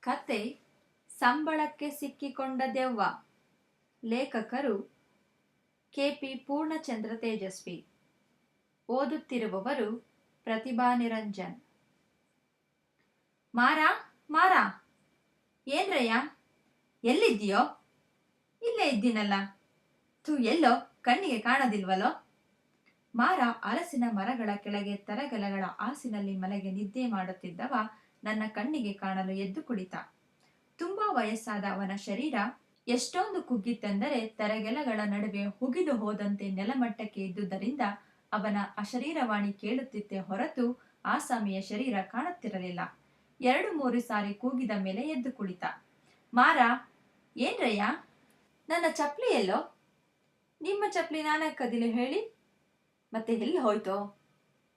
ಕತೆ ಸಂಬಳಕ್ಕೆ ಸಿಕ್ಕಿಕೊಂಡ ದೆವ್ವ. ಲೇಖಕರು ಕೆಪಿ ಪೂರ್ಣಚಂದ್ರ ತೇಜಸ್ವಿ. ಓದುತ್ತಿರುವವರು ಪ್ರತಿಭಾ ನಿರಂಜನ್. ಮಾರಾ ಮಾರಾ. ಏನ್ರಯ್ಯ ಎಲ್ಲಿದ್ದೀಯೋ? ಇಲ್ಲೇ ಇದ್ದೀನಲ್ಲ. ಥೂ, ಎಲ್ಲೋ? ಕಣ್ಣಿಗೆ ಕಾಣದಿಲ್ವಲ್ಲೋ ಮಾರ ಅಲಸಿನ ಮರಗಳ ಕೆಳಗೆ ತರಗಲಗಳ ಆಸಿನಲ್ಲಿ ಮಲಗೆ ನಿದ್ದೆ ಮಾಡುತ್ತಿದ್ದವ ನನ್ನ ಕಣ್ಣಿಗೆ ಕಾಣಲು ಎದ್ದು ಕುಳಿತ. ತುಂಬಾ ವಯಸ್ಸಾದ ಅವನ ಶರೀರ ಎಷ್ಟೊಂದು ಕುಗ್ಗಿತ್ತೆಂದರೆ ತರಗೆಲಗಳ ನಡುವೆ ಹುಗಿದು ಹೋದಂತೆ ನೆಲಮಟ್ಟಕ್ಕೆ ಇದ್ದುದರಿಂದ ಅವನ ಅಶರೀರವಾಣಿ ಕೇಳುತ್ತಿತ್ತೆ ಹೊರತು ಆಸಾಮಿಯ ಶರೀರ ಕಾಣುತ್ತಿರಲಿಲ್ಲ. ಎರಡು ಮೂರು ಸಾರಿ ಕೂಗಿದ ಮೇಲೆ ಎದ್ದು ಕುಳಿತ. ಮಾರ, ಏನ್ರಯ್ಯ? ನನ್ನ ಚಪ್ಲಿ ಎಲ್ಲೋ? ನಿಮ್ಮ ಚಪ್ಲಿ ನಾನಕ್ಕದಿಲ್ಲ ಕದಿಲೆ ಹೇಳಿ. ಮತ್ತೆ ಎಲ್ಲಿ ಹೋಯ್ತೋ?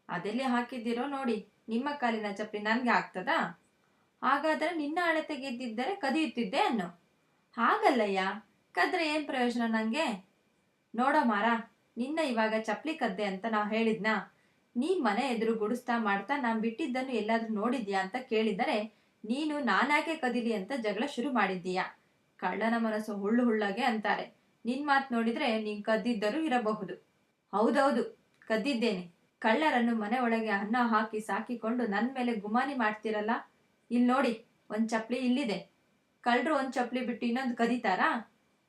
ಅದೆಲ್ಲಿ ಹಾಕಿದ್ದೀರೋ ನೋಡಿ. ನಿಮ್ಮ ಕಾಲಿನ ಚಪ್ಪಲಿ ನನಗೆ ಆಗ್ತದಾ? ಹಾಗಾದ್ರೆ ನಿನ್ನ ಅಳೆ ತೆಗೆದಿದ್ದರೆ ಕದಿಯುತ್ತಿದ್ದೆ ಅನ್ನು. ಹಾಗಲ್ಲಯ್ಯ, ಕದ್ರೆ ಏನು ಪ್ರಯೋಜನ ನನಗೆ ನೋಡೋ ಮಾರ, ನಿನ್ನ ಇವಾಗ ಚಪ್ಪಲಿ ಕದ್ದೆ ಅಂತ ನಾವು ಹೇಳಿದ್ನಾ. ನೀ ಮನೆ ಎದುರು ಗುಡಿಸ್ತಾ ಮಾಡ್ತಾ ನಾನು ಬಿಟ್ಟಿದ್ದನ್ನು ಎಲ್ಲಾದರೂ ನೋಡಿದ್ಯಾ ಅಂತ ಕೇಳಿದರೆ ನೀನು ನಾನಾಕೆ ಕದಿಲಿ ಅಂತ ಜಗಳ ಶುರು ಮಾಡಿದ್ದೀಯಾ. ಕಳ್ಳನ ಮನಸ್ಸು ಹುಳ್ಳು ಹುಳ್ಳಗೆ ಅಂತಾರೆ. ನಿನ್ ಮಾತು ನೋಡಿದ್ರೆ ನೀನ್ ಕದ್ದಿದ್ದರೂ ಇರಬಹುದು. ಹೌದೌದು, ಕದ್ದಿದ್ದೇನೆ. ಕಳ್ಳರನ್ನು ಮನೆ ಒಳಗೆ ಅನ್ನ ಹಾಕಿ ಸಾಕಿಕೊಂಡು ನನ್ನ ಮೇಲೆ ಗುಮಾನಿ ಮಾಡ್ತಿರಲ್ಲ? ಇಲ್ಲಿ ನೋಡಿ, ಒಂದ್ ಚಪ್ಪಲಿ ಇಲ್ಲಿದೆ. ಕಳ್ಳರು ಒಂದ್ ಚಪ್ಪಲಿ ಬಿಟ್ಟು ಇನ್ನೊಂದು ಕದೀತಾರಾ?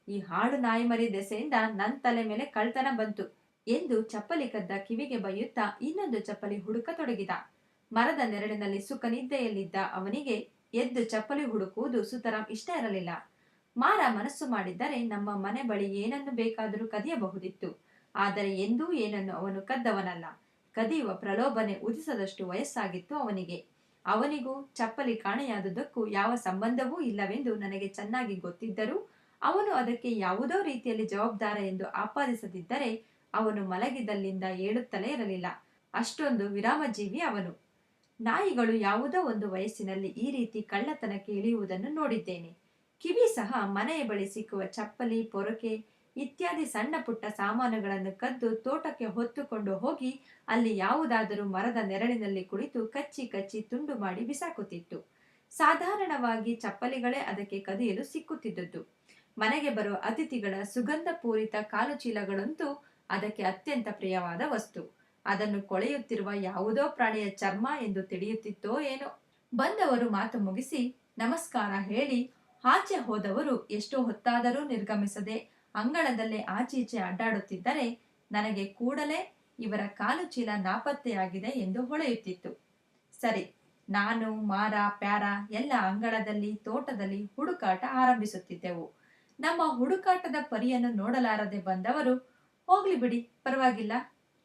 ಈ ಹಾಡು ನಾಯಿ ಮರಿ ದೆಸೆಯಿಂದ ನನ್ನ ತಲೆ ಮೇಲೆ ಕಳ್ತನ ಬಂತು ಎಂದು ಚಪ್ಪಲಿ ಕದ್ದ ಕಿವಿಗೆ ಬೈಯುತ್ತಾ ಇನ್ನೊಂದು ಚಪ್ಪಲಿ ಹುಡುಕತೊಡಗಿದ ಮರದ ನೆರಳಿನಲ್ಲಿ ಸುಖ ನಿದ್ದೆಯಲ್ಲಿದ್ದ ಅವನಿಗೆ ಎದ್ದು ಚಪ್ಪಲಿ ಹುಡುಕುವುದು ಸುತರಾಂ ಇಷ್ಟ ಇರಲಿಲ್ಲ. ಮಾರ ಮನಸ್ಸು ಮಾಡಿದ್ದರೆ ನಮ್ಮ ಮನೆ ಬಳಿ ಏನನ್ನು ಬೇಕಾದರೂ ಕದಿಯಬಹುದಿತ್ತು. ಆದರೆ ಎಂದೂ ಏನನ್ನು ಅವನು ಕದ್ದವನಲ್ಲ. ಕದಿಯುವ ಪ್ರಲೋಭನೆ ಉದಿಸದಷ್ಟು ವಯಸ್ಸಾಗಿತ್ತು ಅವನಿಗೆ. ಅವನಿಗೂ ಚಪ್ಪಲಿ ಕಾಣೆಯಾದುದಕ್ಕೂ ಯಾವ ಸಂಬಂಧವೂ ಇಲ್ಲವೆಂದು ನನಗೆ ಚೆನ್ನಾಗಿ ಗೊತ್ತಿದ್ದರೂ ಅವನು ಅದಕ್ಕೆ ಯಾವುದೋ ರೀತಿಯಲ್ಲಿ ಜವಾಬ್ದಾರ ಎಂದು ಆಪಾದಿಸದಿದ್ದರೆ ಅವನು ಮಲಗಿದಲ್ಲಿಂದ ಏಳುತ್ತಲೇ ಇರಲಿಲ್ಲ. ಅಷ್ಟೊಂದು ವಿರಾಮಜೀವಿ ಅವನು. ನಾಯಿಗಳು ಯಾವುದೋ ಒಂದು ವಯಸ್ಸಿನಲ್ಲಿ ಈ ರೀತಿ ಕಳ್ಳತನಕ್ಕೆ ಇಳಿಯುವುದನ್ನು ನೋಡಿದ್ದೇನೆ. ಕಿವಿ ಸಹ ಮನೆಯ ಬಳಿ ಸಿಕ್ಕುವ ಚಪ್ಪಲಿ, ಪೊರಕೆ ಇತ್ಯಾದಿ ಸಣ್ಣ ಪುಟ್ಟ ಸಾಮಾನುಗಳನ್ನು ಕದ್ದು ತೋಟಕ್ಕೆ ಹೊತ್ತುಕೊಂಡು ಹೋಗಿ ಅಲ್ಲಿ ಯಾವುದಾದರೂ ಮರದ ನೆರಳಿನಲ್ಲಿ ಕುಳಿತು ಕಚ್ಚಿ ಕಚ್ಚಿ ತುಂಡು ಮಾಡಿ ಬಿಸಾಕುತ್ತಿತ್ತು. ಸಾಧಾರಣವಾಗಿ ಚಪ್ಪಲಿಗಳೇ ಅದಕ್ಕೆ ಕದಿಯಲು ಸಿಕ್ಕುತ್ತಿದ್ದದ್ದು. ಮನೆಗೆ ಬರುವ ಅತಿಥಿಗಳ ಸುಗಂಧ ಪೂರಿತ ಕಾಲು ಚೀಲಗಳಂತೂ ಅದಕ್ಕೆ ಅತ್ಯಂತ ಪ್ರಿಯವಾದ ವಸ್ತು. ಅದನ್ನು ಕೊಳೆಯುತ್ತಿರುವ ಯಾವುದೋ ಪ್ರಾಣಿಯ ಚರ್ಮ ಎಂದು ತಿಳಿಯುತ್ತಿತ್ತೋ ಏನೋ. ಬಂದವರು ಮಾತು ಮುಗಿಸಿ ನಮಸ್ಕಾರ ಹೇಳಿ ಆಚೆ ಹೋದವರು ಎಷ್ಟೋ ಹೊತ್ತಾದರೂ ನಿರ್ಗಮಿಸದೆ ಅಂಗಳದಲ್ಲೇ ಆಚೀಚೆ ಅಡ್ಡಾಡುತ್ತಿದ್ದರೆ ನನಗೆ ಕೂಡಲೇ ಇವರ ಕಾಲು ಚೀಲ ನಾಪತ್ತೆಯಾಗಿದೆ ಎಂದು ಹೊಳೆಯುತ್ತಿತ್ತು. ಸರಿ, ನಾನು, ಮಾರ, ಪ್ಯಾರ ಎಲ್ಲ ಅಂಗಳದಲ್ಲಿ, ತೋಟದಲ್ಲಿ ಹುಡುಕಾಟ ಆರಂಭಿಸುತ್ತಿದ್ದೆವು. ನಮ್ಮ ಹುಡುಕಾಟದ ಪರಿಯನ್ನು ನೋಡಲಾರದೆ ಬಂದವರು, ಹೋಗ್ಲಿ ಬಿಡಿ, ಪರವಾಗಿಲ್ಲ,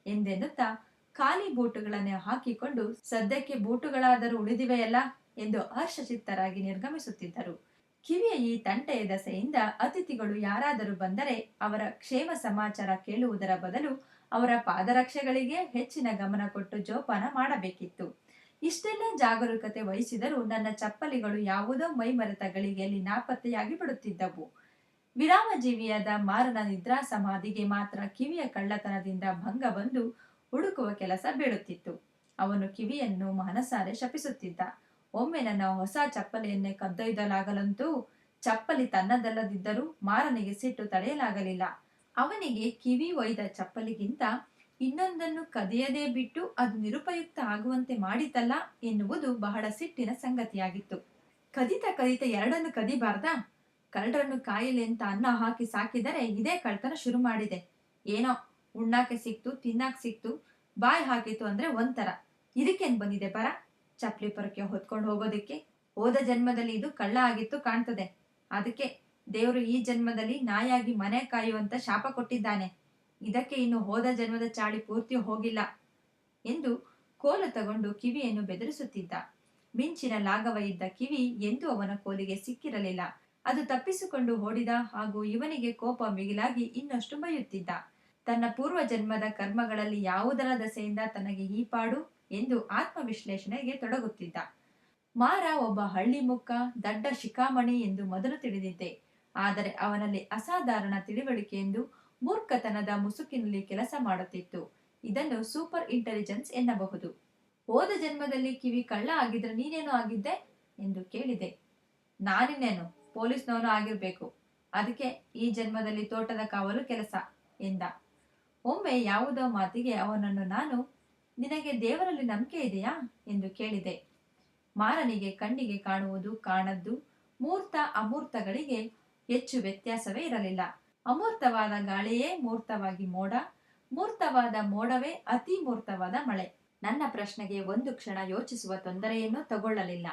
ಎಂದೆನ್ನುತ್ತಾ ಖಾಲಿ ಬೂಟುಗಳನ್ನೇ ಹಾಕಿಕೊಂಡು, ಸದ್ಯಕ್ಕೆ ಬೂಟುಗಳಾದರೂ ಉಳಿದಿವೆಯಲ್ಲ, ಎಂದು ಹರ್ಷಚಿತ್ತರಾಗಿ ನಿರ್ಗಮಿಸುತ್ತಿದ್ದರು. ಕಿವಿಯ ಈ ತಂಟೆಯ ದಸೆಯಿಂದ ಅತಿಥಿಗಳು ಯಾರಾದರೂ ಬಂದರೆ ಅವರ ಕ್ಷೇಮ ಸಮಾಚಾರ ಕೇಳುವುದರ ಬದಲು ಅವರ ಪಾದರಕ್ಷೆಗಳಿಗೆ ಹೆಚ್ಚಿನ ಗಮನ ಕೊಟ್ಟು ಜೋಪಾನ ಮಾಡಬೇಕಿತ್ತು. ಇಷ್ಟೆಲ್ಲ ಜಾಗರೂಕತೆ ವಹಿಸಿದರೂ ನನ್ನ ಚಪ್ಪಲಿಗಳು ಯಾವುದೋ ಮೈಮರೆತ ಗಳಿಗೆಯಲ್ಲಿ ನಾಪತ್ತೆಯಾಗಿ ಬಿಡುತ್ತಿದ್ದವು. ವಿರಾಮಜೀವಿಯಾದ ಮಾರನ ನಿದ್ರಾ ಸಮಾಧಿಗೆ ಮಾತ್ರ ಕಿವಿಯ ಕಳ್ಳತನದಿಂದ ಭಂಗ ಬಂದು ಹುಡುಕುವ ಕೆಲಸ ಬೀಳುತ್ತಿತ್ತು. ಅವನು ಕಿವಿಯನ್ನು ಮನಸಾರೆ ಶಪಿಸುತ್ತಿದ್ದ. ಒಮ್ಮೆ ನನ್ನ ಹೊಸ ಚಪ್ಪಲಿಯನ್ನೇ ಕದ್ದೊಯ್ದಲಾಗಲಂತೂ ಚಪ್ಪಲಿ ತನ್ನದಲ್ಲದಿದ್ದರೂ ಮಾರನಿಗೆ ಸಿಟ್ಟು ತಡೆಯಲಾಗಲಿಲ್ಲ. ಅವನಿಗೆ ಕಿವಿ ಒಯ್ದ ಚಪ್ಪಲಿಗಿಂತ ಇನ್ನೊಂದನ್ನು ಕದಿಯದೇ ಬಿಟ್ಟು ಅದು ನಿರುಪಯುಕ್ತ ಆಗುವಂತೆ ಮಾಡಿತಲ್ಲ ಎನ್ನುವುದು ಬಹಳ ಸಿಟ್ಟಿನ ಸಂಗತಿಯಾಗಿತ್ತು. ಕದಿತ ಕದಿತ ಎರಡನ್ನು ಕದಿಬಾರ್ದಾ? ಕರಡನ್ನು ಕಾಯಿಲೆ ಅಂತ ಅನ್ನ ಹಾಕಿ ಸಾಕಿದರೆ ಇದೇ ಕಳ್ತನ ಶುರು ಮಾಡಿದೆ. ಏನೋ, ಉಣ್ಣಾಕೆ ಸಿಕ್ತು, ತಿನ್ನಾಕ್ ಸಿಕ್ತು, ಬಾಯಿ ಹಾಕಿತು ಅಂದ್ರೆ ಒಂಥರ. ಇದಕ್ಕೇನ್ ಬಂದಿದೆ ಬರ ಚಪ್ಲಿ ಪರಕೆ ಹೊತ್ಕೊಂಡು ಹೋಗೋದಕ್ಕೆ ಹೋದ ಜನ್ಮದಲ್ಲಿ ಇದು ಕಳ್ಳ ಆಗಿತ್ತು ಕಾಣ್ತದೆ. ಅದಕ್ಕೆ ದೇವರು ಈ ಜನ್ಮದಲ್ಲಿ ನಾಯಾಗಿ ಮನೆ ಕಾಯುವಂತ ಶಾಪ ಕೊಟ್ಟಿದ್ದಾನೆ. ಇದಕ್ಕೆ ಇನ್ನು ಹೋದ ಜನ್ಮದ ಚಾಳಿ ಪೂರ್ತಿ ಹೋಗಿಲ್ಲ ಎಂದು ಕೋಲು ತಗೊಂಡು ಕಿವಿಯನ್ನು ಬೆದರಿಸುತ್ತಿದ್ದ. ಮಿಂಚಿನ ಲಾಘವ ಇದ್ದ ಕಿವಿ ಎಂದೂ ಅವನ ಕೋಲಿಗೆ ಸಿಕ್ಕಿರಲಿಲ್ಲ. ಅದು ತಪ್ಪಿಸಿಕೊಂಡು ಓಡಿದ ಹಾಗೂ ಇವನಿಗೆ ಕೋಪ ಮಿಗಿಲಾಗಿ ಇನ್ನಷ್ಟು ಬಯುತ್ತಿದ್ದ. ತನ್ನ ಪೂರ್ವ ಜನ್ಮದ ಕರ್ಮಗಳಲ್ಲಿ ಯಾವುದರ ದಸೆಯಿಂದ ತನಗೆ ಈ ಪಾಡು? ಎಂದು ಆತ್ಮವಿಶ್ಲೇಷಣೆಗೆ ತೊಡಗುತ್ತಿದ್ದ. ಮಾರ ಒಬ್ಬ ಹಳ್ಳಿ ಮುಖ ದಡ್ಡ ಶಿಖಾಮಣಿ ಎಂದು ಮೊದಲು ತಿಳಿದಿದ್ದೆ. ಆದರೆ ಅವನಲ್ಲಿ ಅಸಾಧಾರಣ ತಿಳಿವಳಿಕೆ ಎಂದು ಮೂರ್ಖತನದ ಮುಸುಕಿನಲ್ಲಿ ಕೆಲಸ ಮಾಡುತ್ತಿತ್ತು. ಇದನ್ನು ಸೂಪರ್ ಇಂಟೆಲಿಜೆನ್ಸ್ ಎನ್ನಬಹುದು. ಹೋದ ಜನ್ಮದಲ್ಲಿ ಕಿವಿ ಕಳ್ಳ ಆಗಿದ್ರೆ ನೀನೇನು ಆಗಿದ್ದೆ? ಎಂದು ಕೇಳಿದೆ. ನಾನಿನ್ನೇನು? ಪೊಲೀಸ್ನವನು ಆಗಿರ್ಬೇಕು. ಅದಕ್ಕೆ ಈ ಜನ್ಮದಲ್ಲಿ ತೋಟದ ಕಾವಲು ಕೆಲಸ, ಎಂದ. ಒಮ್ಮೆ ಯಾವುದೋ ಮಾತಿಗೆ ಅವನನ್ನು ನಾನು ನಿನಗೆ ದೇವರಲ್ಲಿ ನಂಬಿಕೆ ಇದೆಯಾ? ಎಂದು ಕೇಳಿದೆ. ಮಾರನಿಗೆ ಕಣ್ಣಿಗೆ ಕಾಣುವುದು, ಕಾಣದ್ದು ಮೂರ್ತ ಅಮೂರ್ತಗಳಿಗೆ ಹೆಚ್ಚು ವ್ಯತ್ಯಾಸವೇ ಇರಲಿಲ್ಲ. ಅಮೂರ್ತವಾದ ಗಾಳಿಯೇ ಮೂರ್ತವಾಗಿ ಮೋಡ, ಮೂರ್ತವಾದ ಮೋಡವೇ ಅತಿ ಮೂರ್ತವಾದ ಮಳೆ. ನನ್ನ ಪ್ರಶ್ನೆಗೆ ಒಂದು ಕ್ಷಣ ಯೋಚಿಸುವ ತೊಂದರೆಯನ್ನು ತಗೊಳ್ಳಲಿಲ್ಲ.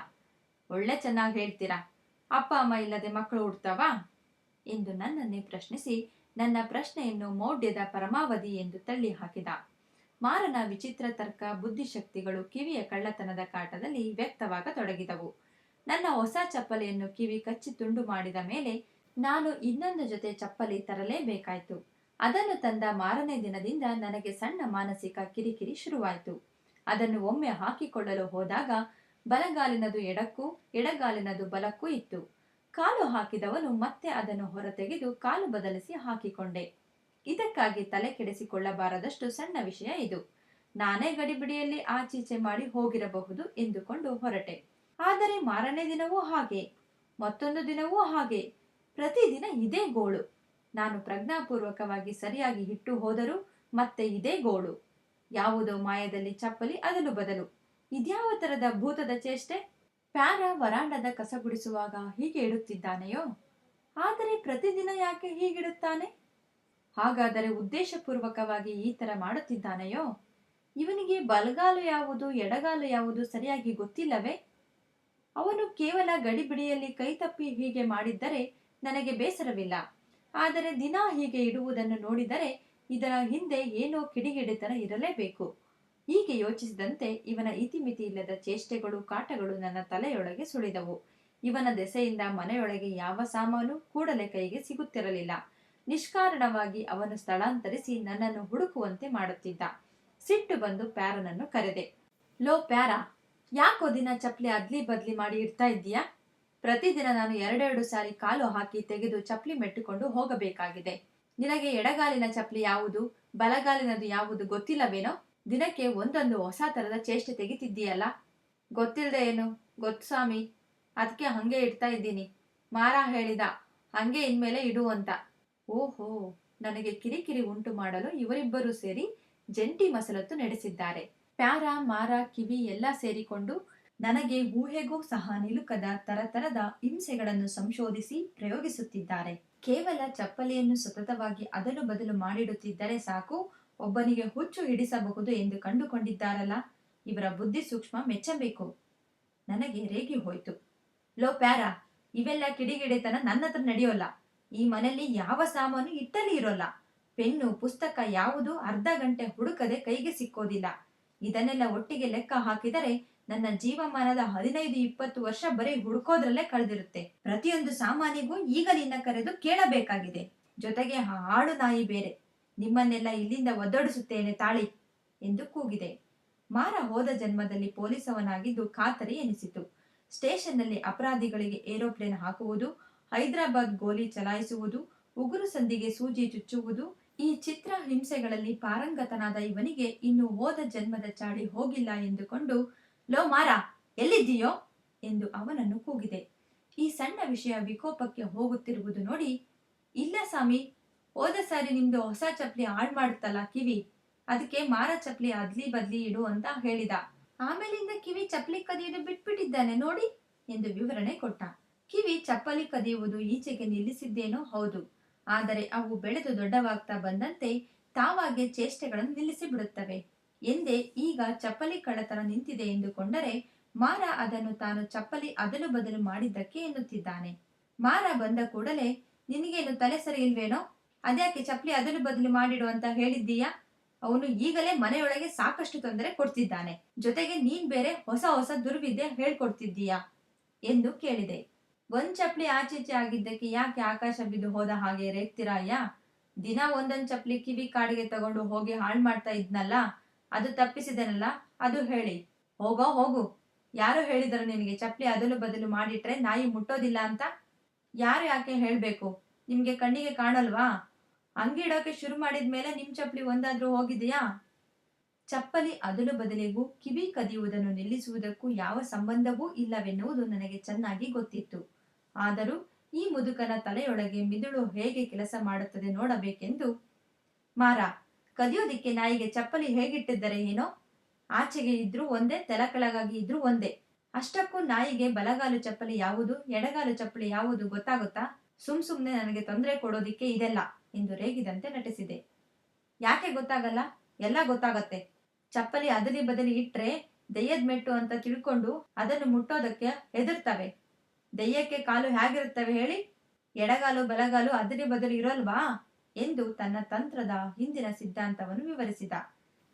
ಒಳ್ಳೆ ಚೆನ್ನಾಗಿ ಹೇಳ್ತೀರಾ? ಅಪ್ಪ, ಅಮ್ಮ ಇಲ್ಲದೆ ಮಕ್ಕಳು ಹುಡ್ತಾವಾ ಎಂದು ನನ್ನನ್ನೇ ಪ್ರಶ್ನಿಸಿ ನನ್ನ ಪ್ರಶ್ನೆಯನ್ನು ಮೌಢ್ಯದ ಪರಮಾವಧಿ ಎಂದು ತಳ್ಳಿ ಹಾಕಿದ ಮಾರನ ವಿಚಿತ್ರ ತರ್ಕ ಬುದ್ಧಿಶಕ್ತಿಗಳು ಕಿವಿಯ ಕಳ್ಳತನದ ಕಾಟದಲ್ಲಿ ವ್ಯಕ್ತವಾಗತೊಡಗಿದವು. ನನ್ನ ಹೊಸ ಚಪ್ಪಲಿಯನ್ನು ಕಿವಿ ಕಚ್ಚಿ ತುಂಡು ಮಾಡಿದ ಮೇಲೆ ನಾನು ಇನ್ನೊಂದು ಜೊತೆ ಚಪ್ಪಲಿ ತರಲೇಬೇಕಾಯ್ತು. ಅದನ್ನು ತಂದ ಮಾರನೇ ದಿನದಿಂದ ನನಗೆ ಸಣ್ಣ ಮಾನಸಿಕ ಕಿರಿಕಿರಿ ಶುರುವಾಯಿತು. ಅದನ್ನು ಒಮ್ಮೆ ಹಾಕಿಕೊಳ್ಳಲು ಹೋದಾಗ ಬಲಗಾಲಿನದು ಎಡಕ್ಕೂ ಎಡಗಾಲಿನದು ಬಲಕ್ಕೂ ಇತ್ತು. ಕಾಲು ಹಾಕಿದವನು ಮತ್ತೆ ಅದನ್ನು ಹೊರತೆಗೆದು ಕಾಲು ಬದಲಿಸಿ ಹಾಕಿಕೊಂಡೆ. ಇದಕ್ಕಾಗಿ ತಲೆ ಕೆಡಿಸಿಕೊಳ್ಳಬಾರದಷ್ಟು ಸಣ್ಣ ವಿಷಯ ಇದು. ನಾನೇ ಗಡಿಬಿಡಿಯಲ್ಲಿ ಆಚೀಚೆ ಮಾಡಿ ಹೋಗಿರಬಹುದು ಎಂದುಕೊಂಡು ಹೊರಟೆ. ಆದರೆ ಮಾರನೇ ದಿನವೂ ಹಾಗೆ, ಮತ್ತೊಂದು ದಿನವೂ ಹಾಗೆ. ಪ್ರತಿದಿನ ಇದೇ ಗೋಳು. ನಾನು ಪ್ರಜ್ಞಾಪೂರ್ವಕವಾಗಿ ಸರಿಯಾಗಿ ಹಿಟ್ಟು ಹೋದರೂ ಮತ್ತೆ ಇದೇ ಗೋಳು. ಯಾವುದೋ ಮಾಯದಲ್ಲಿ ಚಪ್ಪಲಿ ಅದಲು ಬದಲು. ಇದ್ಯಾವ ತರದ ಭೂತದ ಚೇಷ್ಟೆ? ಪ್ಯಾರ ವರಾಂಡದ ಕಸ ಗುಡಿಸುವಾಗ ಹೀಗೆ ಇಡುತ್ತಿದ್ದಾನೆಯೋ? ಆದರೆ ಪ್ರತಿದಿನ ಯಾಕೆ ಹೀಗಿಡುತ್ತಾನೆ? ಹಾಗಾದರೆ ಉದ್ದೇಶಪೂರ್ವಕವಾಗಿ ಈ ತರ ಮಾಡುತ್ತಿದ್ದಾನೆಯೋ? ಇವನಿಗೆ ಬಲಗಾಲು ಯಾವುದು, ಎಡಗಾಲು ಯಾವುದು ಸರಿಯಾಗಿ ಗೊತ್ತಿಲ್ಲವೇ? ಅವನು ಕೇವಲ ಗಡಿಬಿಡಿಯಲ್ಲಿ ಕೈತಪ್ಪಿ ಹೀಗೆ ಮಾಡಿದ್ದರೆ ನನಗೆ ಬೇಸರವಿಲ್ಲ. ಆದರೆ ದಿನ ಹೀಗೆ ಇಡುವುದನ್ನು ನೋಡಿದರೆ ಇದರ ಹಿಂದೆ ಏನೋ ಕಿಡಿಗಿಡಿತನ ಇರಲೇಬೇಕು. ಹೀಗೆ ಯೋಚಿಸಿದಂತೆ ಇವನ ಇತಿಮಿತಿ ಇಲ್ಲದ ಚೇಷ್ಟೆಗಳು, ಕಾಟಗಳು ನನ್ನ ತಲೆಯೊಳಗೆ ಸುಳಿದವು. ಇವನ ದೆಸೆಯಿಂದ ಮನೆಯೊಳಗೆ ಯಾವ ಸಾಮಾನು ಕೂಡಲೇ ಕೈಗೆ ಸಿಗುತ್ತಿರಲಿಲ್ಲ. ನಿಷ್ಕಾರಣವಾಗಿ ಅವನು ಸ್ಥಳಾಂತರಿಸಿ ನನ್ನನ್ನು ಹುಡುಕುವಂತೆ ಮಾಡುತ್ತಿದ್ದ. ಸಿಟ್ಟು ಬಂದು ಪ್ಯಾರನನ್ನು ಕರೆದೆ. ಲೋ ಪ್ಯಾರ, ಯಾಕೋ ದಿನ ಚಪ್ಲಿ ಅದ್ಲಿ ಬದ್ಲಿ ಮಾಡಿ ಇಡ್ತಾ ಇದ್ದೀಯಾ? ಪ್ರತಿದಿನ ನಾನು ಎರಡೆರಡು ಸಾರಿ ಕಾಲು ಹಾಕಿ ತೆಗೆದು ಚಪ್ಲಿ ಮೆಟ್ಟುಕೊಂಡು ಹೋಗಬೇಕಾಗಿದೆ. ನಿನಗೆ ಎಡಗಾಲಿನ ಚಪ್ಲಿ ಯಾವುದು ಬಲಗಾಲಿನದು ಯಾವುದು ಗೊತ್ತಿಲ್ಲವೇನೋ? ದಿನಕ್ಕೆ ಒಂದೊಂದು ಹೊಸ ತರದ ಚೇಷ್ಟೆ ತೆಗಿತಿದ್ದೀಯಲ್ಲ? ಗೊತ್ತಿಲ್ಲದೆ ಏನು? ಗೊತ್ತು ಸ್ವಾಮಿ ಅದಕ್ಕೆ ಹಂಗೆ ಇಡ್ತಾ ಇದ್ದೀನಿ. ಮಾರ ಹೇಳಿದ, ಹಂಗೆ ಇನ್ಮೇಲೆ ಇಡು ಅಂತ. ಓಹೋ, ನನಗೆ ಕಿರಿಕಿರಿ ಉಂಟು ಮಾಡಲು ಇವರಿಬ್ಬರು ಸೇರಿ ಜಂಟಿ ಮಸಲತ್ತು ನಡೆಸಿದ್ದಾರೆ. ಪ್ಯಾರ, ಮಾರ, ಕಿವಿ ಎಲ್ಲ ಸೇರಿಕೊಂಡು ನನಗೆ ಊಹೆಗೂ ಸಹ ನಿಲುಕದ ತರತರದ ಹಿಂಸೆಗಳನ್ನು ಸಂಶೋಧಿಸಿ ಪ್ರಯೋಗಿಸುತ್ತಿದ್ದಾರೆ. ಕೇವಲ ಚಪ್ಪಲಿಯನ್ನು ಸತತವಾಗಿ ಅದಲು ಬದಲು ಮಾಡಿಡುತ್ತಿದ್ದರೆ ಸಾಕು, ಒಬ್ಬನಿಗೆ ಹುಚ್ಚು ಹಿಡಿಸಬಹುದು ಎಂದು ಕಂಡುಕೊಂಡಿದ್ದಾರಲ್ಲ, ಇವರ ಬುದ್ಧಿ ಸೂಕ್ಷ್ಮ ಮೆಚ್ಚಬೇಕು. ನನಗೆ ರೇಗಿ ಹೋಯ್ತು. ಲೋ ಪ್ಯಾರ, ಇವೆಲ್ಲ ಕಿಡಿಗಿಡಿತನ ನನ್ನ ಹತ್ರ ನಡೆಯೋಲ್ಲ. ಈ ಮನೆಯಲ್ಲಿ ಯಾವ ಸಾಮಾನು ಇಟ್ಟಲಿ ಇರೋಲ್ಲ. ಪೆನ್ನು, ಪುಸ್ತಕ ಯಾವುದು ಅರ್ಧ ಗಂಟೆ ಹುಡುಕದೆ ಕೈಗೆ ಸಿಕ್ಕೋದಿಲ್ಲ. ಇದನ್ನೆಲ್ಲ ಒಟ್ಟಿಗೆ ಲೆಕ್ಕ ಹಾಕಿದರೆ ನನ್ನ ಜೀವಮಾನದ ಹದಿನೈದು, ಇಪ್ಪತ್ತು ವರ್ಷ ಬರೀ ಹುಡುಕೋದ್ರಲ್ಲೇ ಕಳೆದಿರುತ್ತೆ. ಪ್ರತಿಯೊಂದು ಸಾಮಾನಿಗೂ ಈಗ ನಿನ್ನ ಕರೆದು ಕೇಳಬೇಕಾಗಿದೆ. ಜೊತೆಗೆ ಹಾಳು ನಾಯಿ ಬೇರೆ. ನಿಮ್ಮನ್ನೆಲ್ಲ ಇಲ್ಲಿಂದ ಒದ್ದೊಡಿಸುತ್ತೇನೆ ತಾಳಿ ಎಂದು ಕೂಗಿದೆ. ಮಾರ ಹೋದ ಜನ್ಮದಲ್ಲಿ ಪೊಲೀಸವನಾಗಿದ್ದು ಖಾತರಿ ಎನಿಸಿತು. ಸ್ಟೇಷನ್ನಲ್ಲಿ ಅಪರಾಧಿಗಳಿಗೆ ಏರೋಪ್ಲೇನ್ ಹಾಕುವುದು ಹೈದರಾಬಾದ್ ಗೋಲಿ ಚಲಾಯಿಸುವುದು, ಉಗುರು ಸಂದಿಗೆ ಸೂಜಿ ಚುಚ್ಚುವುದು, ಈ ಚಿತ್ರ ಹಿಂಸೆಗಳಲ್ಲಿ ಪಾರಂಗತನಾದ ಇವನಿಗೆ ಇನ್ನು ಹೋದ ಜನ್ಮದ ಚಾಡಿ ಹೋಗಿಲ್ಲ ಎಂದುಕೊಂಡು, ಲೋ ಮಾರ, ಎಲ್ಲಿದ್ದೀಯೋ ಎಂದು ಅವನನ್ನು ಕೂಗಿದೆ. ಈ ಸಣ್ಣ ವಿಷಯ ವಿಕೋಪಕ್ಕೆ ಹೋಗುತ್ತಿರುವುದು ನೋಡಿ, ಇಲ್ಲ ಸ್ವಾಮಿ, ಹೋದ ಸಾರಿ ನಿಮ್ದು ಹೊಸ ಚಪ್ಲಿ ಹಾಳ್ ಮಾಡುತ್ತಲ್ಲ ಕಿವಿ, ಅದಕ್ಕೆ ಮಾರ ಚಪ್ಲಿ ಅದ್ಲಿ ಬದ್ಲಿ ಇಡು ಅಂತ ಹೇಳಿದ. ಆಮೇಲಿಂದ ಕಿವಿ ಚಪ್ಲಿ ಕದಿಯದು ಬಿಟ್ಬಿಟ್ಟಿದ್ದಾನೆ ನೋಡಿ ಎಂದು ವಿವರಣೆ ಕೊಟ್ಟ. ಕಿವಿ ಚಪ್ಪಲಿ ಕದಿಯುವುದು ಈಚೆಗೆ ನಿಲ್ಲಿಸಿದ್ದೇನೋ ಹೌದು. ಆದರೆ ಅವು ಬೆಳೆದು ದೊಡ್ಡವಾಗ್ತಾ ಬಂದಂತೆ ತಾವಾಗೆ ಚೇಷ್ಟೆಗಳನ್ನು ನಿಲ್ಲಿಸಿ ಬಿಡುತ್ತವೆ ಎಂದೇ ಈಗ ಚಪ್ಪಲಿ ಕಳ್ಳತನ ನಿಂತಿದೆ ಎಂದುಕೊಂಡರೆ ಮಾರ ಅದನ್ನು ತಾನು ಚಪ್ಪಲಿ ಅದಲು ಬದಲು ಮಾಡಿದ್ದಕ್ಕೆ ಎನ್ನುತ್ತಿದ್ದಾನೆ. ಮಾರ ಬಂದ ಕೂಡಲೇ, ನಿನಗೇನು ತಲೆ ಸರಿ ಇಲ್ವೇನೋ ಅದ್ಯಾಕೆ ಚಪ್ಪಲಿ ಅದಲು ಬದಲು ಮಾಡಿಡು ಅಂತ ಹೇಳಿದ್ದೀಯಾ? ಅವನು ಈಗಲೇ ಮನೆಯೊಳಗೆ ಸಾಕಷ್ಟು ತೊಂದರೆ ಕೊಡ್ತಿದ್ದಾನೆ. ಜೊತೆಗೆ ನೀನ್ ಬೇರೆ ಹೊಸ ಹೊಸ ದುರ್ವಿದ್ಯೆ ಹೇಳ್ಕೊಡ್ತಿದ್ದೀಯಾ? ಎಂದು ಕೇಳಿದೆ. ಒಂದ್ ಚಪ್ಲಿ ಆಚೀಚೆ ಆಗಿದ್ದಕ್ಕೆ ಯಾಕೆ ಆಕಾಶ ಬಿದ್ದು ಹೋದ ಹಾಗೆ ರೇಗ್ತಿರಾಯ ದಿನ ಒಂದೊಂದ್ ಚಪ್ಲಿ ಕಿವಿ ಕಾಡಿಗೆ ತಗೊಂಡು ಹೋಗಿ ಹಾಳ್ ಮಾಡ್ತಾ ಇದ್ನಲ್ಲ, ಅದು ತಪ್ಪಿಸಿದೆನಲ್ಲ, ಅದು ಹೇಳಿ. ಹೋಗೋ, ಹೋಗು. ಯಾರು ಹೇಳಿದರು ನಿನಗೆ ಚಪ್ಲಿ ಅದಲು ಬದಲು ಮಾಡಿಟ್ರೆ ನಾಯಿ ಮುಟ್ಟೋದಿಲ್ಲ ಅಂತ? ಯಾರು ಯಾಕೆ ಹೇಳ್ಬೇಕು? ನಿಮ್ಗೆ ಕಣ್ಣಿಗೆ ಕಾಣಲ್ವಾ? ಅಂಗಿಡೋಕೆ ಶುರು ಮಾಡಿದ್ಮೇಲೆ ನಿಮ್ ಚಪ್ಪಲಿ ಒಂದಾದ್ರೂ ಹೋಗಿದೆಯಾ? ಚಪ್ಪಲಿ ಅದಲು ಬದಲಿಗೂ ಕಿವಿ ಕದಿಯುವುದನ್ನು ನಿಲ್ಲಿಸುವುದಕ್ಕೂ ಯಾವ ಸಂಬಂಧವೂ ಇಲ್ಲವೆನ್ನುವುದು ನನಗೆ ಚೆನ್ನಾಗಿ ಗೊತ್ತಿತ್ತು. ಆದರೂ ಈ ಮುದುಕನ ತಲೆಯೊಳಗೆ ಮಿದುಳು ಹೇಗೆ ಕೆಲಸ ಮಾಡುತ್ತದೆ ನೋಡಬೇಕೆಂದು ಮಾರ. ಕದಿಯೋದಿಕ್ಕೆ ನಾಯಿಗೆ ಚಪ್ಪಲಿ ಹೇಗಿಟ್ಟಿದ್ದರೆ ಏನೋ? ಆಚೆಗೆ ಇದ್ರೂ ಒಂದೇ, ತಲೆಕೆಳಗಾಗಿ ಇದ್ರೂ ಒಂದೇ. ಅಷ್ಟಕ್ಕೂ ನಾಯಿಗೆ ಬಲಗಾಲು ಚಪ್ಪಲಿ ಯಾವುದು, ಎಡಗಾಲು ಚಪ್ಪಲಿ ಯಾವುದು ಗೊತ್ತಾಗುತ್ತಾ? ಸುಮ್ ಸುಮ್ನೆ ನನಗೆ ತೊಂದರೆ ಕೊಡೋದಿಕ್ಕೆ ಇದೆಲ್ಲ ಎಂದು ರೇಗಿದಂತೆ ನಟಿಸಿದೆ. ಯಾಕೆ ಗೊತ್ತಾಗಲ್ಲ? ಎಲ್ಲ ಗೊತ್ತಾಗತ್ತೆ. ಚಪ್ಪಲಿ ಅದಲಿ ಬದಲಿ ಇಟ್ರೆ ದೆಯ್ಯದ ಮೆಟ್ಟು ಅಂತ ತಿಳ್ಕೊಂಡು ಅದನ್ನು ಮುಟ್ಟೋದಕ್ಕೆ ಹೆದರ್ತವೆ. ದೆಯ್ಯಕ್ಕೆ ಕಾಲು ಹೇಗಿರುತ್ತವೆ ಹೇಳಿ? ಎಡಗಾಲು, ಬಲಗಾಲು, ಅದರಿ ಬದಲು ಇರೋಲ್ವಾ? ಎಂದು ತನ್ನ ತಂತ್ರದ ಹಿಂದಿನ ಸಿದ್ಧಾಂತವನ್ನು ವಿವರಿಸಿದ.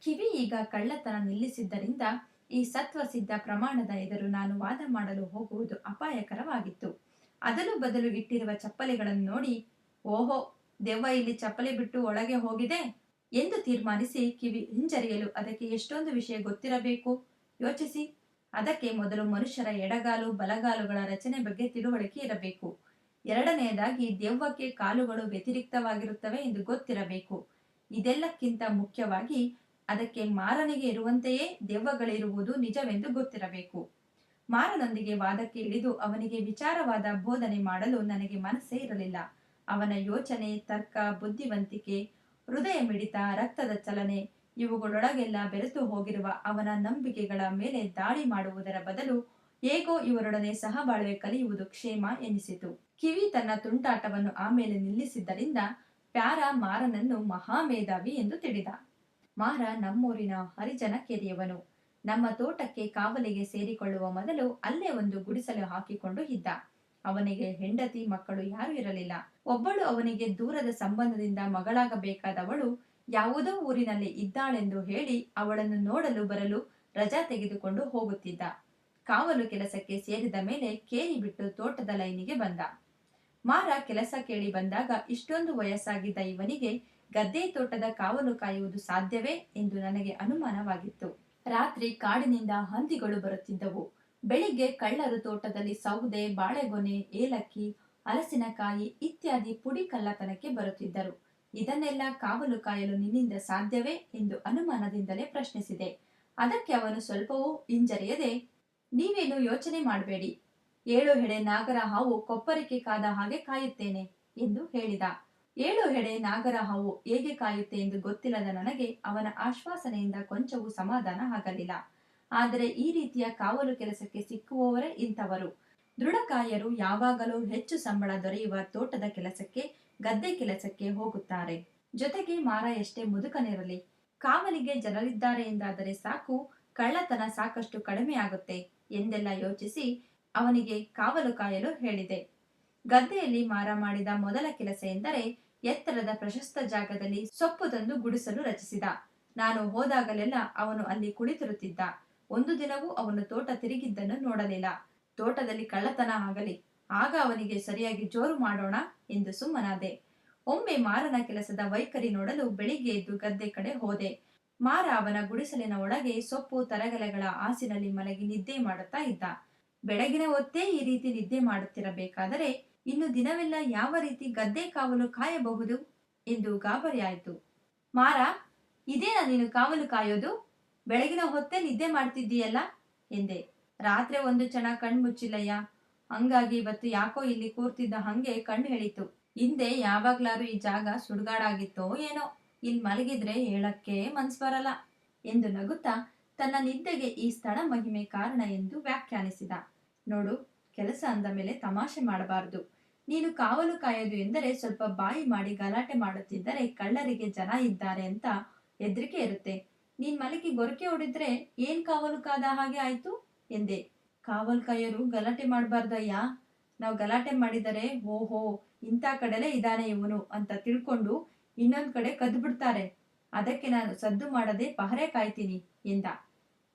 ಕಿವಿ ಈಗ ಕಳ್ಳತನ ನಿಲ್ಲಿಸಿದ್ದರಿಂದ ಈ ಸತ್ವ ಸಿದ್ಧ ಪ್ರಮಾಣದ ಎದುರು ನಾನು ವಾದ ಮಾಡಲು ಹೋಗುವುದು ಅಪಾಯಕರವಾಗಿತ್ತು. ಅದಲು ಬದಲು ಇಟ್ಟಿರುವ ಚಪ್ಪಲಿಗಳನ್ನು ನೋಡಿ, ಓಹೋ, ದೆವ್ವ ಇಲ್ಲಿ ಚಪ್ಪಲಿ ಬಿಟ್ಟು ಒಳಗೆ ಹೋಗಿದೆ? ಎಂದು ತೀರ್ಮಾನಿಸಿ ಕಿವಿ ಹಿಂಜರಿಯಲು ಅದಕ್ಕೆ ಎಷ್ಟೊಂದು ವಿಷಯ ಗೊತ್ತಿರಬೇಕು? ಯೋಚಿಸಿ. ಅದಕ್ಕೆ ಮೊದಲು ಮನುಷ್ಯರ ಎಡಗಾಲು, ಬಲಗಾಲುಗಳ ರಚನೆ ಬಗ್ಗೆ ತಿಳುವಳಿಕೆ ಇರಬೇಕು. ಎರಡನೆಯದಾಗಿ, ದೆವ್ವಕ್ಕೆ ಕಾಲುಗಳು ವ್ಯತಿರಿಕ್ತವಾಗಿರುತ್ತವೆ ಎಂದು ಗೊತ್ತಿರಬೇಕು. ಇದೆಲ್ಲಕ್ಕಿಂತ ಮುಖ್ಯವಾಗಿ, ಅದಕ್ಕೆ ಮಾರನಿಗೆ ಇರುವಂತೆಯೇ ದೆವ್ವಗಳಿರುವುದು ನಿಜವೆಂದು ಗೊತ್ತಿರಬೇಕು. ಮಾರನೊಂದಿಗೆ ವಾದಕ್ಕೆ ಇಳಿದು ಅವನಿಗೆ ವಿಚಾರವಾದ ಬೋಧನೆ ಮಾಡಲು ನನಗೆ ಮನಸ್ಸೇ ಇರಲಿಲ್ಲ. ಅವನ ಯೋಚನೆ, ತರ್ಕ, ಬುದ್ಧಿವಂತಿಕೆ ಹೃದಯ ಮಿಡಿತ ರಕ್ತದ ಚಲನೆ ಇವುಗಳೊಳಗೆಲ್ಲ ಬೆರೆತು ಹೋಗಿರುವ ಅವನ ನಂಬಿಕೆಗಳ ಮೇಲೆ ದಾಳಿ ಮಾಡುವುದರ ಬದಲು ಹೇಗೋ ಇವರೊಡನೆ ಸಹಬಾಳ್ವೆ ಕಲಿಯುವುದು ಕ್ಷೇಮ ಎನಿಸಿತು. ಕಿವಿ ತನ್ನ ತುಂಟಾಟವನ್ನು ಆಮೇಲೆ ನಿಲ್ಲಿಸಿದ್ದರಿಂದ ಪ್ಯಾರ ಮಾರನನ್ನು ಮಹಾಮೇಧಾವಿ ಎಂದು ತಿಳಿದ. ಮಾರ ನಮ್ಮೂರಿನ ಹರಿಜನ ಕೆರೆಯವನು ನಮ್ಮ ತೋಟಕ್ಕೆ ಕಾವಲಿಗೆ ಸೇರಿಕೊಳ್ಳುವ ಮೊದಲು ಅಲ್ಲೇ ಒಂದು ಗುಡಿಸಲು ಹಾಕಿಕೊಂಡು ಇದ್ದ. ಅವನಿಗೆ ಹೆಂಡತಿ ಮಕ್ಕಳು ಯಾರು ಇರಲಿಲ್ಲ. ಒಬ್ಬಳು ಅವನಿಗೆ ದೂರದ ಸಂಬಂಧದಿಂದ ಮಗಳಾಗಬೇಕಾದವಳು ಯಾವುದೋ ಊರಿನಲ್ಲಿ ಇದ್ದಾಳೆಂದು ಹೇಳಿ ಅವಳನ್ನು ನೋಡಲು ಬರಲು ರಜಾ ತೆಗೆದುಕೊಂಡು ಹೋಗುತ್ತಿದ್ದ. ಕಾವಲು ಕೆಲಸಕ್ಕೆ ಸೇರಿದ ಮೇಲೆ ಕೇರಿ ಬಿಟ್ಟು ತೋಟದ ಲೈನಿಗೆ ಬಂದ. ಮಾರ ಕೆಲಸ ಕೇಳಿ ಬಂದಾಗ ಇಷ್ಟೊಂದು ವಯಸ್ಸಾಗಿದ್ದ ಇವನಿಗೆ ಗದ್ದೆ ತೋಟದ ಕಾವಲು ಕಾಯುವುದು ಸಾಧ್ಯವೇ ಎಂದು ನನಗೆ ಅನುಮಾನವಾಗಿತ್ತು. ರಾತ್ರಿ ಕಾಡಿನಿಂದ ಹಂದಿಗಳು ಬರುತ್ತಿದ್ದವು. ಬೆಳಿಗ್ಗೆ ಕಳ್ಳರು ತೋಟದಲ್ಲಿ ಸೌದೆ, ಬಾಳೆಗೊನೆ, ಏಲಕ್ಕಿ ಹಲಸಿನಕಾಯಿ ಇತ್ಯಾದಿ ಪುಡಿ ಕಳ್ಳತನಕ್ಕೆ ಬರುತ್ತಿದ್ದರು. ಇದನ್ನೆಲ್ಲ ಕಾವಲು ಕಾಯಲು ನಿನ್ನಿಂದ ಸಾಧ್ಯವೇ ಎಂದು ಅನುಮಾನದಿಂದಲೇ ಪ್ರಶ್ನಿಸಿದೆ. ಅದಕ್ಕೆ ಅವನು ಸ್ವಲ್ಪವೂ ಹಿಂಜರಿಯದೆ, ನೀವೇನು ಯೋಚನೆ ಮಾಡಬೇಡಿ. ಏಳು ಹೆಡೆ ನಾಗರ ಹಾವು ಕೊಪ್ಪರಿಕೆ ಕಾದ ಹಾಗೆ ಕಾಯುತ್ತೇನೆ ಎಂದು ಹೇಳಿದ. ಏಳು ಹೆಡೆ ನಾಗರ ಹಾವು ಹೇಗೆ ಕಾಯುತ್ತೆ ಎಂದು ಗೊತ್ತಿಲ್ಲದ ನನಗೆ ಅವನ ಆಶ್ವಾಸನೆಯಿಂದ ಕೊಂಚವೂ ಸಮಾಧಾನ ಆಗಲಿಲ್ಲ. ಆದರೆ ಈ ರೀತಿಯ ಕಾವಲು ಕೆಲಸಕ್ಕೆ ಸಿಕ್ಕುವವರೇ ಇಂಥವರು. ದೃಢಕಾಯರು ಯಾವಾಗಲೂ ಹೆಚ್ಚು ಸಂಬಳ ದೊರೆಯುವ ತೋಟದ ಕೆಲಸಕ್ಕೆ ಗದ್ದೆ ಕೆಲಸಕ್ಕೆ ಹೋಗುತ್ತಾರೆ. ಜೊತೆಗೆ ಮಾರ ಎಷ್ಟೇ ಮುದುಕನಿರಲಿ, ಕಾವಲಿಗೆ ಜನರಿದ್ದಾರೆ ಎಂದಾದರೆ ಸಾಕು, ಕಳ್ಳತನ ಸಾಕಷ್ಟು ಕಡಿಮೆ ಎಂದೆಲ್ಲ ಯೋಚಿಸಿ ಅವನಿಗೆ ಕಾವಲು ಕಾಯಲು ಹೇಳಿದೆ. ಗದ್ದೆಯಲ್ಲಿ ಮಾರ ಮಾಡಿದ ಮೊದಲ ಕೆಲಸ ಎಂದರೆ ಎತ್ತರದ ಪ್ರಶಸ್ತ ಜಾಗದಲ್ಲಿ ಸೊಪ್ಪು ತಂದು ಗುಡಿಸಲು ರಚಿಸಿದ. ನಾನು ಹೋದಾಗಲೆಲ್ಲ ಅವನು ಅಲ್ಲಿ ಕುಳಿತಿರುತ್ತಿದ್ದ. ಒಂದು ದಿನವೂ ಅವನು ತೋಟ ತಿರುಗಿದ್ದನ್ನು ನೋಡಲಿಲ್ಲ. ತೋಟದಲ್ಲಿ ಕಳ್ಳತನ ಆಗಲಿ ಆಗ ಅವನಿಗೆ ಸರಿಯಾಗಿ ಜೋರು ಮಾಡೋಣ ಎಂದು ಸುಮ್ಮನಾದೆ. ಒಮ್ಮೆ ಮಾರನ ಕೆಲಸದ ವೈಖರಿ ನೋಡಲು ಬೆಳಿಗ್ಗೆ ಎದ್ದು ಗದ್ದೆ ಕಡೆ ಹೋದೆ. ಮಾರ ಅವನ ಗುಡಿಸಲಿನ ಒಳಗೆ ಸೊಪ್ಪು, ತರಗಲೆಗಳ ಆಸಿನಲ್ಲಿ ಮಲಗಿ ನಿದ್ದೆ ಮಾಡುತ್ತಾ ಇದ್ದ. ಬೆಳಗಿನ ಹೊತ್ತೇ ಈ ರೀತಿ ನಿದ್ದೆ ಮಾಡುತ್ತಿರಬೇಕಾದರೆ ಇನ್ನು ದಿನವೆಲ್ಲ ಯಾವ ರೀತಿ ಗದ್ದೆ ಕಾವಲು ಕಾಯಬಹುದು ಎಂದು ಗಾಬರಿಯಾಯಿತು. ಮಾರ, ಇದೇನ ನೀನು ಕಾವಲು ಕಾಯೋದು? ಬೆಳಗಿನ ಹೊತ್ತೇ ನಿದ್ದೆ ಮಾಡ್ತಿದ್ದೀಯಲ್ಲ? ಎಂದೆ. ರಾತ್ರಿ ಒಂದು ಕ್ಷಣ ಕಣ್ಮುಚ್ಚಿಲ್ಲಯ್ಯ. ಹಂಗಾಗಿ ಇವತ್ತು ಯಾಕೋ ಇಲ್ಲಿ ಕೂರ್ತಿದ್ದ ಹಂಗೆ ಕಣ್ಣು ಹೇಳಿತು ಹಿಂದೆ ಯಾವಾಗ್ಲಾರು ಈ ಜಾಗ ಸುಡ್ಗಾಡಾಗಿತ್ತೋ ಏನೋ ಇಲ್ಲಿ ಮಲಗಿದ್ರೆ ಹೇಳಕ್ಕೆ ಮನ್ಸ್ ಬರಲ್ಲ ಎಂದು ನಗುತ್ತಾ ತನ್ನ ನಿದ್ದೆಗೆ ಈ ಸ್ಥಳ ಮಹಿಮೆ ಕಾರಣ ಎಂದು ವ್ಯಾಖ್ಯಾನಿಸಿದ. ನೋಡು, ಕೆಲಸ ಅಂದ ಮೇಲೆ ತಮಾಷೆ ಮಾಡಬಾರದು. ನೀನು ಕಾವಲು ಕಾಯೋದು ಎಂದರೆ ಸ್ವಲ್ಪ ಬಾಯಿ ಮಾಡಿ ಗಲಾಟೆ ಮಾಡುತ್ತಿದ್ದರೆ ಕಳ್ಳರಿಗೆ ಜನ ಇದ್ದಾರೆ ಅಂತ ಹೆದರಿಕೆ ಇರುತ್ತೆ. ನೀನ್ ಮಲಗಿ ಗೊರಕೆ ಹೊಡಿದ್ರೆ ಏನ್ ಕಾವಲು ಕಾದ ಹಾಗೆ ಆಯ್ತು? ಎಂದೆ. ಕಾವಲ್ ಕಾಯರು ಗಲಾಟೆ ಮಾಡಬಾರ್ದಯ್ಯ. ನಾವು ಗಲಾಟೆ ಮಾಡಿದರೆ ಓಹೋ, ಇಂಥ ಕಡೆಲೇ ಇದ್ದಾನೆ ಇವನು ಅಂತ ತಿಳ್ಕೊಂಡು ಇನ್ನೊಂದು ಕಡೆ ಕದ್ದು ಬಿಡ್ತಾರೆ ಅದಕ್ಕೆ ನಾನು ಸದ್ದು ಮಾಡದೆ ಪಹರೆ ಕಾಯ್ತೀನಿ ಎಂದ.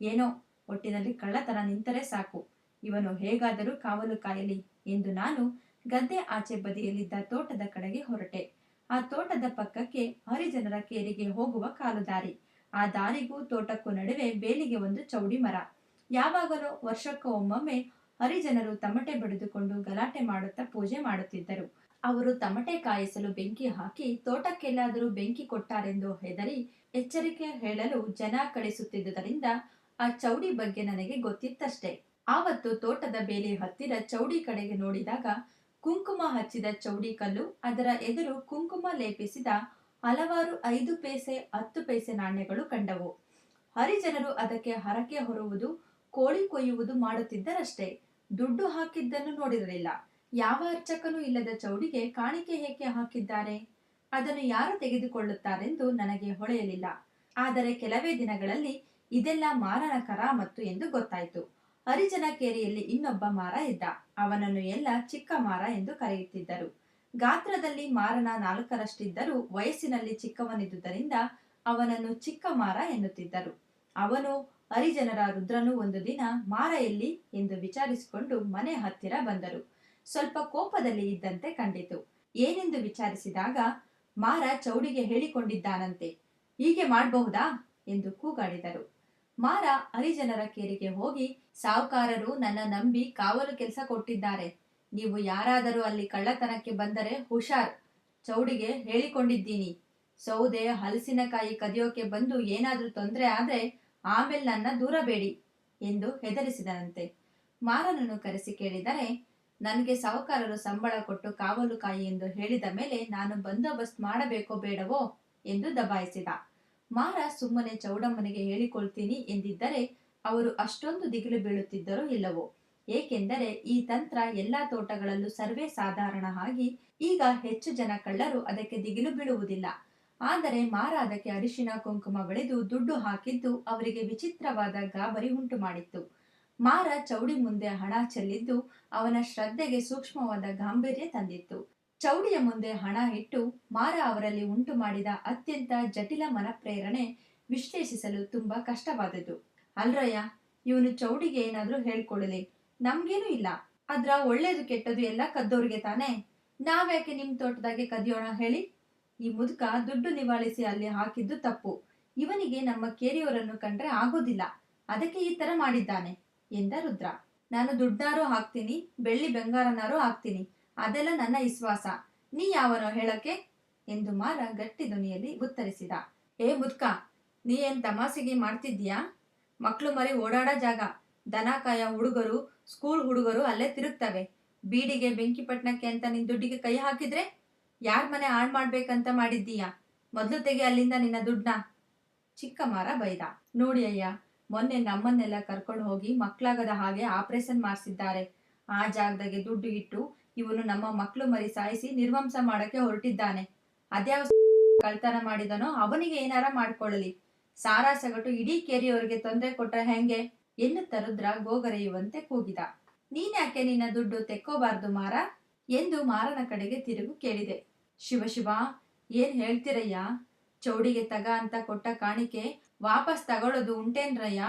ಏನೋ, ಒಟ್ಟಿನಲ್ಲಿ ಕಳ್ಳತನ ನಿಂತರೆ ಸಾಕು. ಇವನು ಹೇಗಾದರೂ ಕಾವಲು ಕಾಯಲಿ ಎಂದು ನಾನು ಗದ್ದೆ ಆಚೆ ಬದಿಯಲ್ಲಿದ್ದ ತೋಟದ ಕಡೆಗೆ ಹೊರಟೆ. ಆ ತೋಟದ ಪಕ್ಕಕ್ಕೆ ಹರಿಜನರ ಕೇರಿಗೆ ಹೋಗುವ ಕಾಲು ದಾರಿ ಆ ದಾರಿಗೂ ತೋಟಕ್ಕೂ ನಡುವೆ ಬೇಲಿಗೆ ಒಂದು ಚೌಡಿ ಮರ. ಯಾವಾಗಲೂ ವರ್ಷಕ್ಕೂ ಒಮ್ಮೊಮ್ಮೆ ಹರಿಜನರು ತಮಟೆ ಬಿಡಿದುಕೊಂಡು ಗಲಾಟೆ ಮಾಡುತ್ತಾ ಪೂಜೆ ಮಾಡುತ್ತಿದ್ದರು. ಅವರು ತಮಟೆ ಕಾಯಿಸಲು ಬೆಂಕಿ ಹಾಕಿ ತೋಟಕ್ಕೆಲ್ಲಾದರೂ ಬೆಂಕಿ ಕೊಟ್ಟಾರೆಂದು ಹೆದರಿ ಎಚ್ಚರಿಕೆ ಹೇಳಲು ಜನ ಕಳಿಸುತ್ತಿದ್ದುದರಿಂದ ಆ ಚೌಡಿ ಬಗ್ಗೆ ನನಗೆ ಗೊತ್ತಿತ್ತಷ್ಟೇ. ಆವತ್ತು ತೋಟದ ಬೇಲಿ ಹತ್ತಿರ ಚೌಡಿ ಕಡೆಗೆ ನೋಡಿದಾಗ ಕುಂಕುಮ ಹಚ್ಚಿದ ಚೌಡಿ ಕಲ್ಲು, ಅದರ ಎದುರು ಕುಂಕುಮ ಲೇಪಿಸಿದ ಹಲವಾರು ಐದು ಪೈಸೆ, ಹತ್ತು ಪೈಸೆ ನಾಣ್ಯಗಳು ಕಂಡವು. ಹರಿಜನರು ಅದಕ್ಕೆ ಹರಕೆ ಹೊರುವುದು ಕೋಳಿ ಕೊಯ್ಯುವುದು ಮಾಡುತ್ತಿದ್ದರಷ್ಟೇ. ದುಡ್ಡು ಹಾಕಿದ್ದನ್ನು ನೋಡಿರಲಿಲ್ಲ. ಯಾವ ಅರ್ಚಕನೂ ಇಲ್ಲದ ಚೌಡಿಗೆ ಕಾಣಿಕೆ ಏಕೆ ಹಾಕಿದ್ದಾರೆ? ಅದನ್ನು ಯಾರು ತೆಗೆದುಕೊಳ್ಳುತ್ತಾರೆಂದು ನನಗೆ ಹೊಳೆಯಲಿಲ್ಲ. ಆದರೆ ಕೆಲವೇ ದಿನಗಳಲ್ಲಿ ಇದೆಲ್ಲ ಮಾರನ ಕರಾಮತ್ತು ಎಂದು ಗೊತ್ತಾಯಿತು. ಹರಿಜನ ಕೇರಿಯಲ್ಲಿ ಇನ್ನೊಬ್ಬ ಮಾರ ಇದ್ದ. ಅವನನ್ನು ಎಲ್ಲ ಚಿಕ್ಕ ಮಾರ ಎಂದು ಕರೆಯುತ್ತಿದ್ದರು. ಗಾತ್ರದಲ್ಲಿ ಮಾರನ ನಾಲ್ಕರಷ್ಟಿದ್ದರೂ ವಯಸ್ಸಿನಲ್ಲಿ ಚಿಕ್ಕವನಿದ್ದುದರಿಂದ ಅವನನ್ನು ಚಿಕ್ಕ ಮಾರ ಎನ್ನುತ್ತಿದ್ದರು. ಅವನು ಹರಿಜನರ ರುದ್ರನು ಒಂದು ದಿನ ಮಾರ ಎಲ್ಲಿ ಎಂದು ವಿಚಾರಿಸಿಕೊಂಡು ಮನೆ ಹತ್ತಿರ ಬಂದರು. ಸ್ವಲ್ಪ ಕೋಪದಲ್ಲಿ ಇದ್ದಂತೆ ಕಂಡಿತು. ಏನೆಂದು ವಿಚಾರಿಸಿದಾಗ ಮಾರ ಚೌಡಿಗೆ ಹೇಳಿಕೊಂಡಿದ್ದಾನಂತೆ. ಹೀಗೆ ಮಾಡಬಹುದಾ? ಎಂದು ಕೂಗಾಡಿದರು. ಮಾರ ಹರಿಜನರ ಕೇರಿಗೆ ಹೋಗಿ, ಸಾಹುಕಾರರು ನನ್ನ ನಂಬಿ ಕಾವಲು ಕೆಲಸ ಕೊಟ್ಟಿದ್ದಾರೆ. ನೀವು ಯಾರಾದರೂ ಅಲ್ಲಿ ಕಳ್ಳತನಕ್ಕೆ ಬಂದರೆ ಹುಷಾರ್, ಚೌಡಿಗೆ ಹೇಳಿಕೊಂಡಿದ್ದೀನಿ. ಸೌದೆ, ಹಲಸಿನಕಾಯಿ ಕದಿಯೋಕೆ ಬಂದು ಏನಾದರೂ ತೊಂದರೆ ಆದ್ರೆ ಆಮೇಲೆ ನನ್ನ ದೂರಬೇಡಿ ಎಂದು ಹೆದರಿಸಿದನಂತೆ. ಮಾರನನ್ನು ಕರೆಸಿ ಕೇಳಿದರೆ, ನನಗೆ ಸಾಹುಕಾರರು ಸಂಬಳ ಕೊಟ್ಟು ಕಾವಲು ಕಾಯಿ ಎಂದು ಹೇಳಿದ ಮೇಲೆ ನಾನು ಬಂದೋಬಸ್ತ್ ಮಾಡಬೇಕೋ ಬೇಡವೋ? ಎಂದು ದಬಾಯಿಸಿದ. ಮಾರ ಸುಮ್ಮನೆ ಚೌಡಮ್ಮನಿಗೆ ಹೇಳಿಕೊಳ್ತೀನಿ ಎಂದಿದ್ದರೆ, ಅವರು ಅಷ್ಟೊಂದು ದಿಗಿಲು ಬೀಳುತ್ತಿದ್ದರೂ ಇಲ್ಲವೋ? ಏಕೆಂದರೆ, ಈ ತಂತ್ರ ಎಲ್ಲಾ ತೋಟಗಳಲ್ಲೂ ಸರ್ವೇ ಸಾಧಾರಣ ಆಗಿ ಈಗ ಹೆಚ್ಚು ಜನ ಕಳ್ಳರು ಅದಕ್ಕೆ ದಿಗಿಲು ಬೀಳುವುದಿಲ್ಲ. ಆದರೆ ಮಾರಾದಕ್ಕೆ ಅರಿಶಿನ ಕುಂಕುಮ ಬಳಿದು ದುಡ್ಡು ಹಾಕಿದ್ದು ಅವರಿಗೆ ವಿಚಿತ್ರವಾದ ಗಾಬರಿ ಉಂಟು ಮಾಡಿತ್ತು ಮಾರ ಚೌಡಿ ಮುಂದೆ ಹಣ ಚೆಲ್ಲಿದ್ದು ಅವನ ಶ್ರದ್ಧೆಗೆ ಸೂಕ್ಷ್ಮವಾದ ಗಾಂಭೀರ್ಯ ತಂದಿತ್ತು. ಚೌಡಿಯ ಮುಂದೆ ಹಣ ಇಟ್ಟು ಮಾರ ಅವರಲ್ಲಿ ಉಂಟು ಮಾಡಿದ ಅತ್ಯಂತ ಜಟಿಲ ಮನಪ್ರೇರಣೆ ವಿಶ್ಲೇಷಿಸಲು ತುಂಬಾ ಕಷ್ಟವಾದದ್ದು. ಅಲ್ರಯ್ಯ, ಇವನು ಚೌಡಿಗೆ ಏನಾದ್ರೂ ಹೇಳ್ಕೊಡಲಿ. ನಮ್ಗೇನು ಇಲ್ಲ. ಅದ್ರ ಒಳ್ಳೇದು ಕೆಟ್ಟದು ಎಲ್ಲ ಕದ್ದೋರಿಗೆ ತಾನೇ? ನಾವ್ಯಾಕೆ ನಿಮ್ ತೋಟದಾಗೆ ಕದಿಯೋಣ ಹೇಳಿ? ಈ ಮುದುಕ ದುಡ್ಡು ನಿವಾಳಿಸಿ ಅಲ್ಲಿ ಹಾಕಿದ್ದು ತಪ್ಪು. ಇವನಿಗೆ ನಮ್ಮ ಕೇರಿಯವರನ್ನು ಕಂಡ್ರೆ ಆಗೋದಿಲ್ಲ. ಅದಕ್ಕೆ ಈ ತರ ಮಾಡಿದ್ದಾನೆ, ಎಂದ ರುದ್ರ. ನಾನು ದುಡ್ಡಾರು ಹಾಕ್ತೀನಿ, ಬೆಳ್ಳಿ ಬೆಂಗಾರನಾರೂ ಹಾಕ್ತೀನಿ. ಅದೆಲ್ಲ ನನ್ನ ವಿಶ್ವಾಸ. ನೀ ಯಾವನೋ ಹೇಳಕ್ಕೆ? ಎಂದು ಮಾರ ಗಟ್ಟಿ ಧ್ವನಿಯಲ್ಲಿ ಉತ್ತರಿಸಿದ. ಏ ಮುದ್ಕ, ನೀ ಏನ್ ತಮಾಸೆಗೆ ಮಾಡ್ತಿದ್ಯಾ ಮಕ್ಳು ಮರಿ ಓಡಾಡೋ ಜಾಗ. ದನಕಾಯ ಹುಡುಗರು ಸ್ಕೂಲ್ ಹುಡುಗರು ಅಲ್ಲೇ ತಿರುಗ್ತವೆ. ಬೀಡಿಗೆ ಬೆಂಕಿ ಪಟ್ನಕ್ಕೆ ಅಂತ ನಿನ್ ದುಡ್ಡಿಗೆ ಕೈ ಹಾಕಿದ್ರೆ? ಯಾರ್ ಮನೆ ಹಾಳ್ ಮಾಡ್ಬೇಕಂತ ಮಾಡಿದ್ದೀಯ? ಮೊದ್ಲು ತೆಗೆ ಅಲ್ಲಿಂದ ನಿನ್ನ ದುಡ್ಡನ್ನ. ಚಿಕ್ಕ ಮಾರ ಬೈದ. ನೋಡಿ ಅಯ್ಯ, ಮೊನ್ನೆ ನಮ್ಮನ್ನೆಲ್ಲ ಕರ್ಕೊಂಡು ಹೋಗಿ ಮಕ್ಕಳಾಗದ ಹಾಗೆ ಆಪರೇಷನ್ ಮಾಡಿಸಿದ್ದಾರೆ. ಆ ಜಾಗದಾಗೆ ದುಡ್ಡು ಇಟ್ಟು ಇವನು ನಮ್ಮ ಮಕ್ಕಳು ಮರಿ ಸಾಯಿಸಿ ನಿರ್ವಂಸ ಮಾಡಕ್ಕೆ ಹೊರಟಿದ್ದಾನೆ. ಅದ್ಯಾವ ಕಳ್ತನ ಮಾಡಿದನೋ ಅವನಿಗೆ ಏನಾರ ಮಾಡ್ಕೊಳ್ಳಲಿ. ಸಾರಾ ಸಗಟು ಇಡೀ ಕೇರಿಯವರಿಗೆ ತೊಂದರೆ ಕೊಟ್ಟ ಹೆಂಗೆ? ಎನ್ನುತ್ತ ರುದ್ರ ಗೋಗರೆಯುವಂತೆ ಕೂಗಿದ. ನೀನ್ಯಾಕೆ ನಿನ್ನ ದುಡ್ಡು ತೆಕ್ಕೋಬಾರ್ದು ಮಾರ? ಎಂದು ಮಾರನ ಕಡೆಗೆ ತಿರುಗು ಕೇಳಿದೆ. ಶಿವಶಿವ ಶಿವ, ಏನ್ ಹೇಳ್ತಿರಯ್ಯ? ಚೌಡಿಗೆ ತಗ ಅಂತ ಕೊಟ್ಟ ಕಾಣಿಕೆ ವಾಪಸ್ ತಗೊಳ್ಳೋದು ಉಂಟೇನ್ರಯ್ಯ?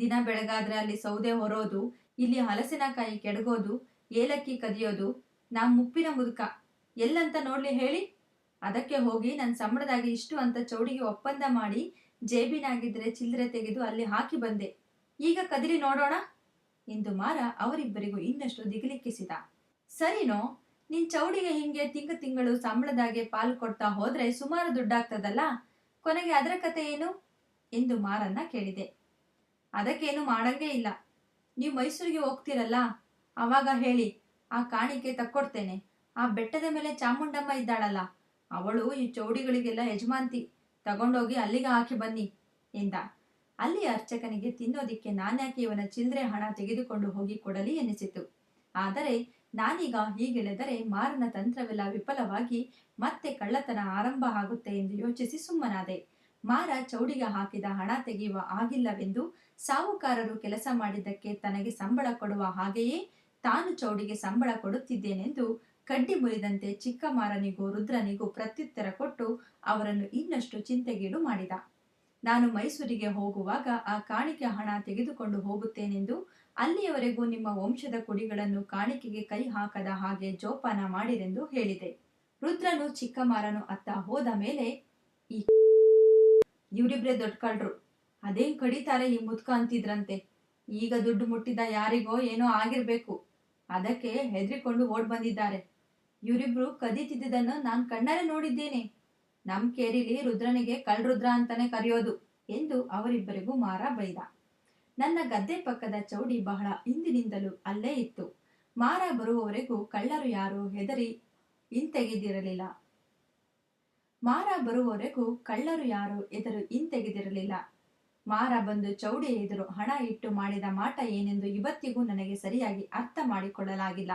ದಿನ ಬೆಳಗಾದ್ರೆ ಅಲ್ಲಿ ಸೌದೆ ಹೊರೋದು, ಇಲ್ಲಿ ಹಲಸಿನಕಾಯಿ ಕೆಡಗೋದು, ಏಲಕ್ಕಿ ಕದಿಯೋದು ನಾ ಮುಪ್ಪಿನ ಮುದುಕ. ಎಲ್ಲಂತ ನೋಡ್ಲಿ ಹೇಳಿ? ಅದಕ್ಕೆ ಹೋಗಿ ನನ್ನ ಸಂಬಳದಾಗಿ ಇಷ್ಟು ಅಂತ ಚೌಡಿಗೆ ಒಪ್ಪಂದ ಮಾಡಿ ಜೇಬಿನಾಗಿದ್ರೆ ಚಿಲ್ಲರೆ ತೆಗೆದು ಅಲ್ಲಿ ಹಾಕಿ ಬಂದೆ. ಈಗ ಕದಿರಿ ನೋಡೋಣ? ಎಂದು ಮಾರ ಅವರಿಬ್ಬರಿಗೂ ಇನ್ನಷ್ಟು ದಿಗಿಲಿಕ್ಕಿಸಿದ. ಸರಿನೋ? ನಿನ್ ಚೌಡಿಗೆ ಹಿಂಗೆ ತಿಂಗ ತಿಂಗಳು ಸಂಬಳದಾಗೆ ಪಾಲು ಕೊಡ್ತಾ ಹೋದ್ರೆ ಸುಮಾರು ದುಡ್ಡಾಗ್ತದಲ್ಲ? ಕೊನೆಗೆ ಅದರ ಕತೆ ಏನು? ಎಂದು ಮಾರನ್ನ ಕೇಳಿದೆ. ಅದಕ್ಕೇನು ಮಾಡಂಗೆ ಇಲ್ಲ. ನೀವು ಮೈಸೂರಿಗೆ ಹೋಗ್ತಿರಲ್ಲ? ಅವಾಗ ಹೇಳಿ, ಆ ಕಾಣಿಕೆ ತಕ್ಕೊಡ್ತೇನೆ. ಆ ಬೆಟ್ಟದ ಮೇಲೆ ಚಾಮುಂಡಮ್ಮ ಇದ್ದಾಳಲ್ಲ. ಅವಳು ಈ ಚೌಡಿಗಳಿಗೆಲ್ಲ ಯಜಮಾಂತಿ ತಗೊಂಡೋಗಿ ಅಲ್ಲಿಗೆ ಹಾಕಿ ಬನ್ನಿ, ಎಂದ. ಅಲ್ಲಿ ಅರ್ಚಕನಿಗೆ ತಿನ್ನೋದಿಕ್ಕೆ ನಾನ್ಯಾಕೆ ಇವನ ಚಿಲ್ಲರೆ ಹಣ ತೆಗೆದುಕೊಂಡು ಹೋಗಿ ಕೊಡಲಿ ಎನಿಸಿತು. ಆದರೆ ನಾನೀಗ ಹೀಗೆಳೆದರೆ ಮಾರನ ತಂತ್ರವೆಲ್ಲ ವಿಫಲವಾಗಿ ಮತ್ತೆ ಕಳ್ಳತನ ಆರಂಭ ಆಗುತ್ತೆ ಎಂದು ಯೋಚಿಸಿ ಸುಮ್ಮನಾದೆ. ಮಾರ ಚೌಡಿಗೆ ಹಾಕಿದ ಹಣ ತೆಗೆಯುವ ಆಗಿಲ್ಲವೆಂದು ಸಾಹುಕಾರರು ಕೆಲಸ ಮಾಡಿದ್ದಕ್ಕೆ ತನಗೆ ಸಂಬಳ ಕೊಡುವ ಹಾಗೆಯೇ ತಾನು ಚೌಡಿಗೆ ಸಂಬಳ ಕೊಡುತ್ತಿದ್ದೇನೆಂದು ಕಡ್ಡಿ ಮುರಿದಂತೆ ಚಿಕ್ಕ ಮಾರನಿಗೂ ರುದ್ರನಿಗೂ ಪ್ರತ್ಯುತ್ತರ ಕೊಟ್ಟು ಅವರನ್ನು ಇನ್ನಷ್ಟು ಚಿಂತೆಗೀಡು ಮಾಡಿದ. ನಾನು ಮೈಸೂರಿಗೆ ಹೋಗುವಾಗ ಆ ಕಾಣಿಕೆ ಹಣ ತೆಗೆದುಕೊಂಡು ಹೋಗುತ್ತೇನೆಂದು ಅಲ್ಲಿಯವರೆಗೂ ನಿಮ್ಮ ವಂಶದ ಕುಡಿಗಳನ್ನು ಕಾಣಿಕೆಗೆ ಕೈ ಹಾಕದ ಹಾಗೆ ಜೋಪಾನ ಮಾಡಿರೆಂದು ಹೇಳಿದೆ. ರುದ್ರನು ಚಿಕ್ಕಮಾರನು ಅತ್ತ ಹೋದ ಮೇಲೆ, ಈ ಇವರಿಬ್ರೆ ದೊಡ್ಡ ಕಳ್ರು ಅದೇನ್ ಕಡಿತಾರೆ ಈ ಮುದ್ಕ ಅಂತಿದ್ರಂತೆ? ಈಗ ದುಡ್ಡು ಮುಟ್ಟಿದ ಯಾರಿಗೋ ಏನೋ ಆಗಿರ್ಬೇಕು. ಅದಕ್ಕೆ ಹೆದರಿಕೊಂಡು ಓಡ್ ಬಂದಿದ್ದಾರೆ. ಇವರಿಬ್ರು ಕದೀತಿದ್ದನ್ನು ನಾನ್ ಕಣ್ಣಾರೆ ನೋಡಿದ್ದೇನೆ. ನಮ್ ಕೇರಿಲಿ ರುದ್ರನಿಗೆ ಕಳ್ರುದ್ರ ಅಂತಾನೆ ಕರೆಯೋದು ಎಂದು ಅವರಿಬ್ಬರಿಗೂ ಮಾರ ಬೈದ. ನನ್ನ ಗದ್ದೆ ಪಕ್ಕದ ಚೌಡಿ ಬಹಳ ಹಿಂದಿನಿಂದಲೂ ಅಲ್ಲೇ ಇತ್ತು. ಮಾರ ಬರುವವರೆಗೂ ಕಳ್ಳರು ಯಾರೂ ಹೆದರಿ ಹಿಂತೆಗೆದಿರಲಿಲ್ಲ. ಮಾರ ಬರುವವರೆಗೂ ಕಳ್ಳರು ಯಾರು ಎದುರು ಹಿಂತೆಗೆದಿರಲಿಲ್ಲ. ಮಾರ ಬಂದು ಚೌಡಿ ಎದುರು ಹಣ ಇಟ್ಟು ಮಾಡಿದ ಮಾಟ ಏನೆಂದು ಇವತ್ತಿಗೂ ನನಗೆ ಸರಿಯಾಗಿ ಅರ್ಥ ಮಾಡಿಕೊಳ್ಳಲಾಗಿಲ್ಲ.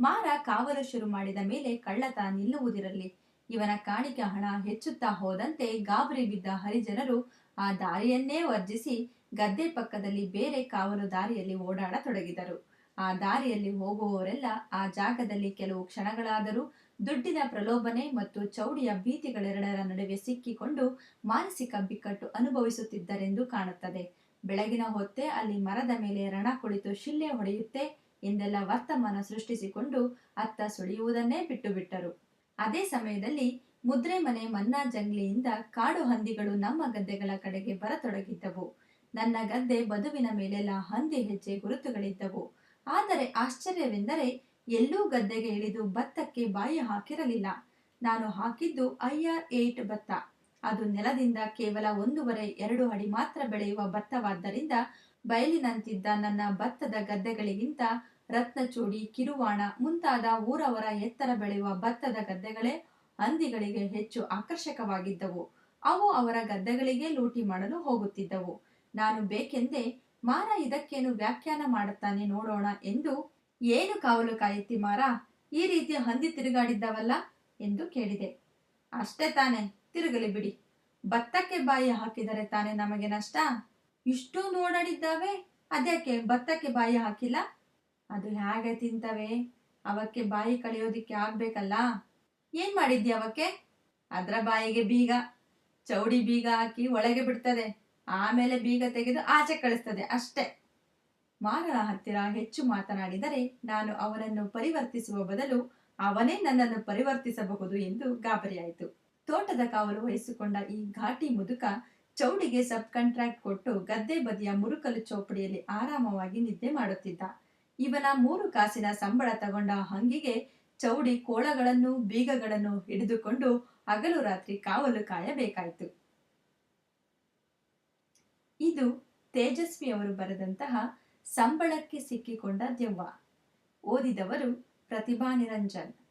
ಮಾರ ಕಾವಲು ಶುರು ಮಾಡಿದ ಮೇಲೆ ಕಳ್ಳತ ನಿಲ್ಲುವುದಿರಲಿ. ಇವನ ಕಾಣಿಕೆ ಹಣ ಹೆಚ್ಚುತ್ತಾ ಹೋದಂತೆ ಗಾಬರಿ ಬಿದ್ದ ಹರಿಜನರು ಆ ದಾರಿಯನ್ನೇ ವರ್ಜಿಸಿ ಗದ್ದೆ ಪಕ್ಕದಲ್ಲಿ ಬೇರೆ ಕಾವಲು ದಾರಿಯಲ್ಲಿ ಓಡಾಡತೊಡಗಿದರು. ಆ ದಾರಿಯಲ್ಲಿ ಹೋಗುವವರೆಲ್ಲ ಆ ಜಾಗದಲ್ಲಿ ಕೆಲವು ಕ್ಷಣಗಳಾದರೂ ದುಡ್ಡಿನ ಪ್ರಲೋಭನೆ ಮತ್ತು ಚೌಡಿಯ ಭೀತಿಗಳೆರಡರ ನಡುವೆ ಸಿಕ್ಕಿಕೊಂಡು ಮಾನಸಿಕ ಬಿಕ್ಕಟ್ಟು ಅನುಭವಿಸುತ್ತಿದ್ದರೆಂದು ಕಾಣುತ್ತದೆ. ಬೆಳಗಿನ ಹೊತ್ತೆ ಅಲ್ಲಿ ಮರದ ಮೇಲೆ ರಣ ಕುಳಿತು ಶಿಲ್ಲೆ ಹೊಡೆಯುತ್ತೆ ಎಂದೆಲ್ಲ ವರ್ತಮಾನ ಸೃಷ್ಟಿಸಿಕೊಂಡು ಅತ್ತ ಸುಳಿಯುವುದನ್ನೇ ಬಿಟ್ಟು ಬಿಟ್ಟರು ಅದೇ ಸಮಯದಲ್ಲಿ ಮುದ್ರೆ ಮನೆ ಮನ್ನಾ ಜಂಗ್ಲಿಯಿಂದ ಕಾಡು ಹಂದಿಗಳು ನಮ್ಮ ಗದ್ದೆಗಳ ಕಡೆಗೆ ಬರತೊಡಗಿದ್ದವು. ನನ್ನ ಗದ್ದೆ ಬದುವಿನ ಮೇಲೆಲ್ಲ ಹಂದಿ ಹೆಜ್ಜೆ ಗುರುತುಗಳಿದ್ದವು. ಆದರೆ ಆಶ್ಚರ್ಯವೆಂದರೆ ಎಲ್ಲೂ ಗದ್ದೆಗೆ ಇಳಿದು ಭತ್ತಕ್ಕೆ ಬಾಯಿ ಹಾಕಿರಲಿಲ್ಲ. ನಾನು ಹಾಕಿದ್ದು ಐಆರ್ ಏಟ್ ಭತ್ತ. ಅದು ನೆಲದಿಂದ ಕೇವಲ ಒಂದೂವರೆ, ಎರಡು ಅಡಿ ಮಾತ್ರ ಬೆಳೆಯುವ ಭತ್ತವಾದ್ದರಿಂದ ಬಯಲಿನಂತಿದ್ದ ನನ್ನ ಭತ್ತದ ಗದ್ದೆಗಳಿಗಿಂತ ರತ್ನಚೂಡಿ, ಕಿರುವಾಣ ಮುಂತಾದ ಊರವರ ಎತ್ತರ ಬೆಳೆಯುವ ಭತ್ತದ ಗದ್ದೆಗಳೇ ಹಂದಿಗಳಿಗೆ ಹೆಚ್ಚು ಆಕರ್ಷಕವಾಗಿದ್ದವು. ಅವು ಅವರ ಗದ್ದೆಗಳಿಗೆ ಲೂಟಿ ಮಾಡಲು ಹೋಗುತ್ತಿದ್ದವು. ನಾನು ಬೇಕೆಂದೇ ಮಾರ ಇದಕ್ಕೇನು ವ್ಯಾಖ್ಯಾನ ಮಾಡುತ್ತಾನೆ ನೋಡೋಣ ಎಂದು ಏನು ಕಾವಲು ಕಾಯುತ್ತಿ ಮಾರ? ಈ ರೀತಿ ಹಂದಿ ತಿರುಗಾಡಿದ್ದವಲ್ಲ ಎಂದು ಕೇಳಿದೆ. ಅಷ್ಟೇ ತಾನೆ, ತಿರುಗಲಿ ಬಿಡಿ. ಭತ್ತಕ್ಕೆ ಬಾಯಿ ಹಾಕಿದರೆ ತಾನೆ ನಮಗೆ ನಷ್ಟ? ಇಷ್ಟು ನೋಡಾಡಿದ್ದಾವೆ ಅದ್ಯಾಕೆ ಭತ್ತಕ್ಕೆ ಬಾಯಿ ಹಾಕಿಲ್ಲ? ಅದು ಹೇಗೆ ತಿಂತವೆ? ಅವಕ್ಕೆ ಬಾಯಿ ಕಳೆಯೋದಿಕ್ಕೆ ಆಗ್ಬೇಕಲ್ಲ? ಏನ್ ಮಾಡಿದ್ಯಾ ಅವಕ್ಕೆ? ಅದರ ಬಾಯಿಗೆ ಬೀಗ, ಚೌಡಿ ಬೀಗ ಹಾಕಿ ಒಳಗೆ ಬಿಡ್ತದೆ. ಆಮೇಲೆ ಬೀಗ ತೆಗೆದು ಆಚೆ ಕಳಿಸ್ತದೆ ಅಷ್ಟೇ. ಮಾರನ ಹತ್ತಿರ ಹೆಚ್ಚು ಮಾತನಾಡಿದರೆ ನಾನು ಅವನನ್ನು ಪರಿವರ್ತಿಸುವ ಬದಲು ಅವನೇ ನನ್ನನ್ನು ಪರಿವರ್ತಿಸಬಹುದು ಎಂದು ಗಾಬರಿಯಾಯಿತು. ತೋಟದ ಕಾವಲು ವಹಿಸಿಕೊಂಡ ಈ ಘಾಟಿ ಮುದುಕ ಚೌಡಿಗೆ ಸಬ್ ಕಾಂಟ್ರಾಕ್ಟ್ ಕೊಟ್ಟು ಗದ್ದೆ ಬದಿಯ ಮುರುಕಲು ಚೌಪಡಿಯಲ್ಲಿ ಆರಾಮವಾಗಿ ನಿದ್ದೆ ಮಾಡುತ್ತಿದ್ದ. ಇವನ ಮೂರು ಕಾಸಿನ ಸಂಬಳ ತಗೊಂಡ ಹಂಗಿಗೆ ಚೌಡಿ ಕೋಳಗಳನ್ನು, ಬೀಗಗಳನ್ನು ಹಿಡಿದುಕೊಂಡು ಹಗಲು ರಾತ್ರಿ ಕಾವಲು ಕಾಯಬೇಕಾಯಿತು. ಇದು ತೇಜಸ್ವಿ ಅವರು ಬರೆದಂತಹ ಸಂಬಳಕ್ಕೆ ಸಿಕ್ಕಿಕೊಂಡ ದೆವ್ವ. ಓದಿದವರು ಪ್ರತಿಭಾ ನಿರಂಜನ್